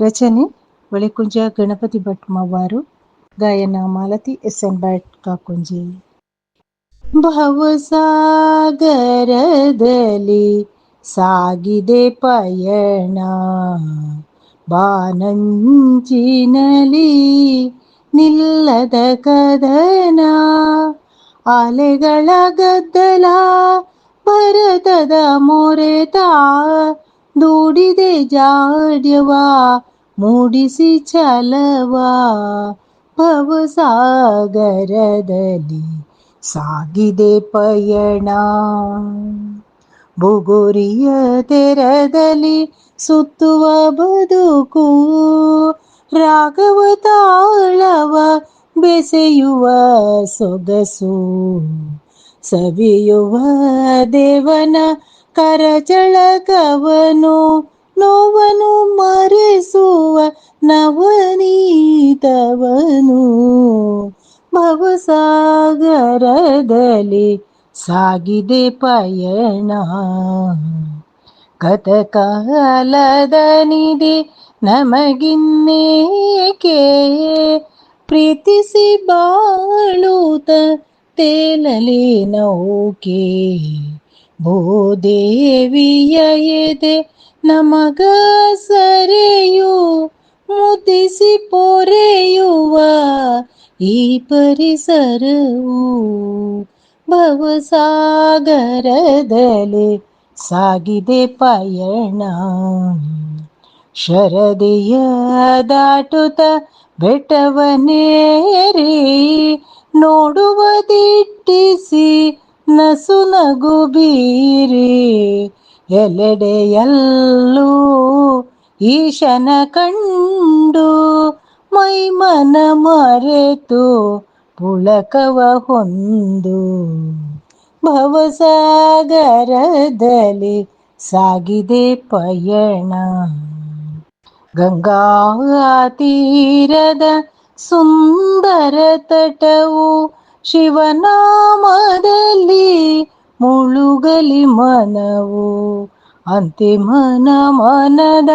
ರಚನೆ ಬಳಿಕುಂಜ ಗಣಪತಿ ಭಟ್ ಮವ್ವಾರು ಗಾಯನ Malathi S N Bhat Kakunji. ಭವಸಾಗರದಲ್ಲಿ ಸಾಗಿದೆ ಪಯಣ ಬಾನಂಚಿನಲಿ ನಿಲ್ಲದ ಕದನ ಅಲೆಗಳ ಗದ್ದಲ ಭರತದ ಮೊರೆತ ದೂಡಿದೆ ಜಾಡ್ಯವ ಮೂಡಿಸಿ ಛಲವ ಭವಸಾಗರದಲ್ಲಿ ಸಾಗಿದೆ ಪಯಣ ಬುಗುರಿಯ ತೆರದಲ್ಲಿ ಸುತ್ತುವ ಬದುಕು ರಾಘವ ತಾಳವ ಬೆಸೆಯುವ ಸೊಗಸು ಸವಿಯುವ ದೇವನ ಕರಚಳಕವನು ನೋವನು ಮರೆಸುವ ನವನೀತವನು. ಭವಸಾಗರದಲ್ಲಿ ಸಾಗಿದೆ ಪಯಣ. ಕಥಕಾಲದ ನಿಧಿ ನಮಗಿನ್ನೇಕೆ? ಪ್ರೀತಿಸಿ ಬಾಳುತ್ತ ತೇಲಲಿ ನೌಕೆ. ಭೂದೇವಿಯ ಎದೆ ನಮಗ ಸರೆಯು, ಮುದಿಸಿ ಪೊರೆಯುವ ಈ ಪರಿಸರವು ಭವಸಾಗರದಲ್ಲಿ ಸಾಗಿದೆ ಪಯಣ. ಶರದಿಯ ದಾಟುತ್ತ ಬೆಟ್ಟವನೇರಿ ನೋಡುವ ದಿಟ್ಟಿಸಿ ನಸು ನಗು ಬೀರಿ ಎಲ್ಲೆಡೆಯಲ್ಲೂ ಈಶನ ಕಂಡು ಮೈಮನ ಮರೆತು ಪುಳಕವ ಹೊಂದು ಭವಸಾಗರದಲ್ಲಿ ಸಾಗಿದೆ ಪಯಣ. ಗಂಗಾ ತೀರದ ಸುಂದರ ತಟವು ಶಿವನಾಮದಲ್ಲಿ ಮುಳುಗಲಿ ಮನವು. ಅಂತಿಮನ ಮನದ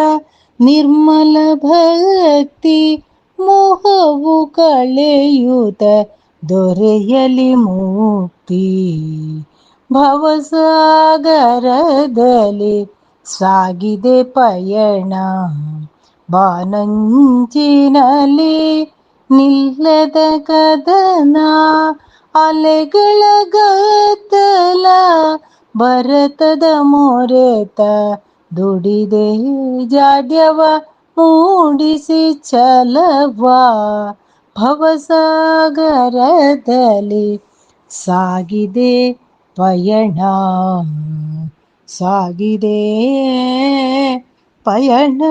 ನಿರ್ಮಲ ಭಕ್ತಿ ಮೋಹವು ಕಳೆಯುತ ದೊರೆಯಲಿ ಮುಕ್ತಿ. ಭವಸಾಗರದಲ್ಲಿ ಸಾಗಿದೆ ಪಯಣ. ಬಾನಂಚಿನಲ್ಲಿ ನಿಲ್ಲದ ಕದನ ಅಲೆಗಳ ಗದ್ದಲ ಭರತದ ಮೊರೆತ ದುಡಿದೆ ಜಾಡ್ಯವ ಮೂಡಿಸಿ ಛಲವ ಭವಸಾಗರದಲ್ಲಿ ಸಾಗಿದೆ ಪಯಣ ಸಾಗಿದೆ ಪಯಣ